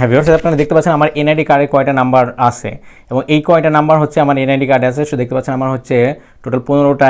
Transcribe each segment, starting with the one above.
হ্যাঁ ভিউয়ার্স আপনারা দেখতে পাচ্ছেন, আমার এনআইডি কার্ডে কয়টা নাম্বার আছে? এবং এই কয়টা নাম্বার হচ্ছে আমার এনআইডি কার্ডে আছে সো দেখতে পাচ্ছেন আমার হচ্ছে টোটাল পনেরোটা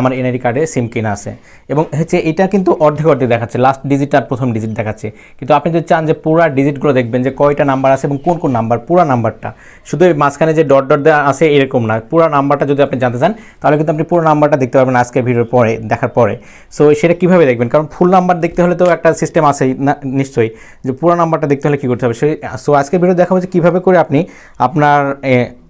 আমার এনআইডি কার্ডে সিম কিনা আছে। এবং হচ্ছে এটা কিন্তু অর্ধেক অর্ধেক দেখাচ্ছে লাস্ট ডিজিট আর প্রথম ডিজিট দেখাচ্ছে। কিন্তু আপনি যদি চান যে পুরা ডিজিটগুলো দেখবেন যে কয়টা নাম্বার আছে এবং কোন কোন নাম্বার পুরা নাম্বারটা শুধু মাঝখানে যে ডট ডট দেওয়া আছে এরকম না, পুরো নাম্বারটা যদি আপনি জানতে চান, তাহলে কিন্তু আপনি পুরো নাম্বারটা দেখতে পারবেন আজকের ভিডিওর পরে, দেখার পরে। সো সেটা কীভাবে দেখবেন? কারণ ফুল নাম্বার দেখতে হলে তো একটা সিস্টেম আছে না, নিশ্চয়ই। যে পুরো নাম্বারটা দেখতে হলে কী করতে হবে। সেই সো আজকে ভিডিও দেখা হচ্ছে কীভাবে করে আপনি আপনার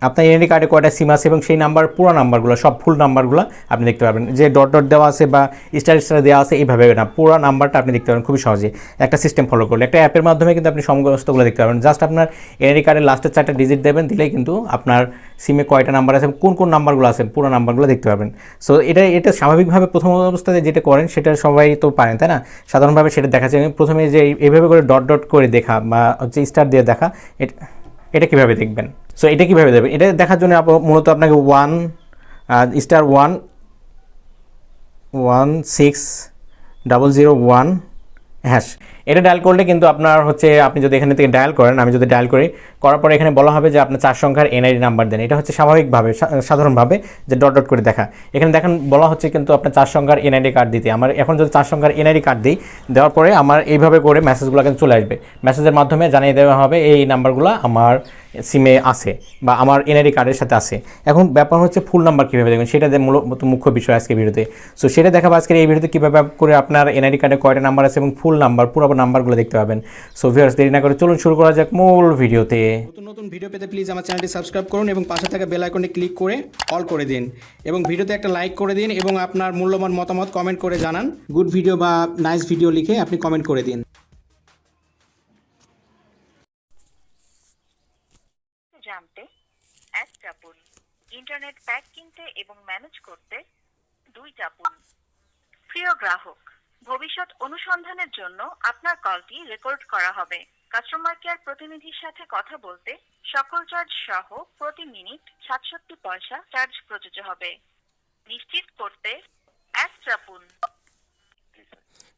আপনার এনআইডি কার্ডে কয়টা সিম আছে এবং সেই নাম্বার পুরো নাম্বারগুলো সব ফুল নাম্বারগুলো আপনি দেখতে পারবেন। যে ডট ডট দেওয়া আছে বা স্টার স্টার দেওয়া আছে, এইভাবে না, পুরো নাম্বারটা আপনি দেখতে পারবেন খুবই সহজে। একটা সিস্টেম ফলো করলে, একটা অ্যাপের মাধ্যমে কিন্তু আপনি সমস্তগুলো দেখতে পারবেন। জাস্ট আপনার এনআইডি কার্ডের লাস্টের চারটা ডিজিট দেবেন, দিলেই কিন্তু আপনার সিমে কয়টা নাম্বার আছে কোন কোন নাম্বারগুলো আছে, পুরো নাম্বারগুলো দেখতে পাবেন সো এটা এটা স্বাভাবিকভাবে প্রথম অবস্থাতে যেটা করেন, সেটা সবাই তো পারেন, তাই না? সাধারণভাবে সেটা দেখা যায়। প্রথমে যে এই- এইভাবে করে ডট ডট করে দেখা বা হচ্ছে স্টার দিয়ে দেখা, এটা এটা কীভাবে দেখবেন? সো এটা কীভাবে দেবেন এটা দেখার জন্য মূলত আপনাকে one star one one six double zero one hash এটা ডায়াল করলে কিন্তু আপনার হচ্ছে আপনি যদি এখানে থেকে ডায়াল করেন, আমি যদি ডায়াল করি, করার পরে এখানে বলা হবে যে আপনার চার সংখ্যার এনআইডি নাম্বার দেন। এটা হচ্ছে স্বাভাবিকভাবে সাধারণভাবে যে ডট ডট করে দেখা। এখানে দেখেন বলা হচ্ছে কিন্তু আপনার চার সংখ্যার এনআইডি কার্ড দিতে। আমার এখন যদি চার সংখ্যার এনআইডি কার্ড দিই, দেওয়ার পরে আমার এইভাবে করে মেসেজগুলো কিন্তু চলে আসবে। মেসেজের মাধ্যমে জানিয়ে দেওয়া হবে এই নাম্বারগুলো আমার সিমে আছে বা আমার এনআইডি কার্ডের সাথে আছে। এখন ব্যাপার হচ্ছে ফুল নাম্বার কীভাবে দেখবেন? সেটা মূলত মুখ্য বিষয় আজকে ভিডিওতে। সো সেটা দেখাবো আজকের এই ভিডিওতে কীভাবে করে আপনার এনআইডি কার্ডে কয়টা নাম্বার আছে এবং ফুল নাম্বার পুরো নাম্বারগুলো দেখতে পাবেন। সো ভিউয়ার্স দেরি না করে চলুন শুরু করা যাক মূল ভিডিওতে। নতুন নতুন ভিডিও পেতে প্লিজ আমার চ্যানেলটি সাবস্ক্রাইব করুন এবং পাশে থাকা বেল আইকনে ক্লিক করে অল করে দিন। এবং ভিডিওতে একটা লাইক করে দিন এবং আপনার মূল্যবান মতামত কমেন্ট করে জানান। গুড ভিডিও বা নাইস ভিডিও লিখে আপনি কমেন্ট করে দিন। জানতে এক চাপুন। ইন্টারনেট প্যাক কিনতে এবং ম্যানেজ করতে দুই চাপুন। প্রিয় গ্রাহক ভবিষ্যৎ অনুসন্ধানের জন্য আপনার কলটি রেকর্ড করা হবে। কাস্টমার কেয়ার প্রতিনিধির সাথে কথা বলতে সকল চার্জ সহ প্রতি মিনিট সাতষট্টি পয়সা চার্জ প্রযোজ্য হবে। নিশ্চিত করতে এক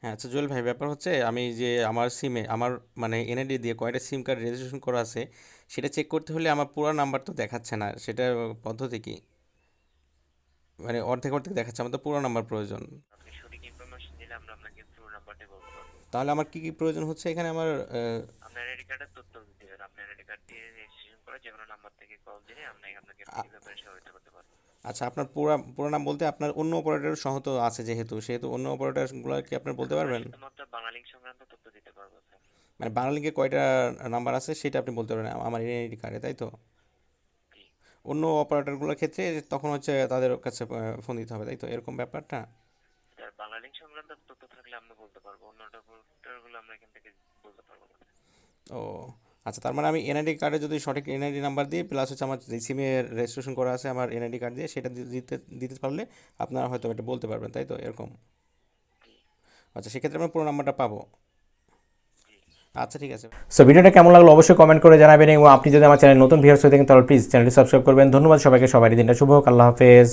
হ্যাঁ আচ্ছা জুয়েল ভাই, ব্যাপার হচ্ছে আমি যে আমার সিমে আমার মানে এনআইডি দিয়ে কয়টা সিম কার্ড রেজিস্ট্রেশন করা আছে, সেটা চেক করতে হলে আমার পুরো নাম্বার তো দেখাচ্ছে না। সেটার পদ্ধতি কি? মানে অর্ধেক অর্ধেক দেখাচ্ছে, আমার তো পুরো নাম্বার প্রয়োজন আপনি সঠিক ইনফরমেশন দিলে আমরা আপনাকে পুরো বলতে পারব তাহলে আমার কি কি প্রয়োজন হচ্ছে এখানে আমার আপনার আইডি কার্ডের তথ্য দিতে হবে। আপনার আইডি কার্ড দিয়ে রেজিস্ট্রেশন করে যে কোনো নাম্বার থেকে কল দিলে আমরা আপনাকে এই ব্যাপারে সহায়তা করতে পারব। আচ্ছা আপনার পুরো পুরো নাম বলতে আপনার অন্য অপারেটর সহ তো আছে যেহেতু সেহেতু অন্য অপারেটরগুলো কি আপনি বলতে পারবেন? শুধুমাত্র বাঙালি সংক্রান্ত তথ্য দিতে পারব স্যার। মানে বাংলালিঙ্কে কয়টা নাম্বার আছে সেটা আপনি বলতে পারবেন আমার আইডি কার্ডে তাই তো? অন্য অপারেটরগুলোর ক্ষেত্রে তখন হচ্ছে তাদের কাছে ফোন দিতে হবে তাই তো? এরকম ব্যাপারটা? বাঙালি সংক্রান্ত তথ্য থাকলে আমরা বলতে পারব। অন্যগুলো আমরা এখান থেকে বলতে পারব না। ও আচ্ছা তার মানে আমি এনআইডি কার্ডে যদি সঠিক এনআইডি নাম্বার দিয়ে প্লাস হচ্ছে আমার যে সিমের রেজিস্ট্রেশন করা আছে আমার এনআইডি কার্ড দিয়ে সেটা দিতে দিতে পারলে আপনারা হয়তো এটা বলতে পারবেন তাই তো? এরকম। আচ্ছা সেক্ষেত্রে আমরা পুরো নাম্বারটা পাবো। আচ্ছা ঠিক আছে। সো ভিডিওটা কেমন লাগল অবশ্যই কমেন্ট করে জানাবেন এবং আপনি যদি আমার চ্যানেল নতুন ভিউয়ার্স হয়ে থাকেন তাহলে প্লিজ চ্যানেলটি সাবস্ক্রাইব করবেন। ধন্যবাদ সবাইকে সবারই দিনটা শুভ হোক আল্লাহ হাফেজ।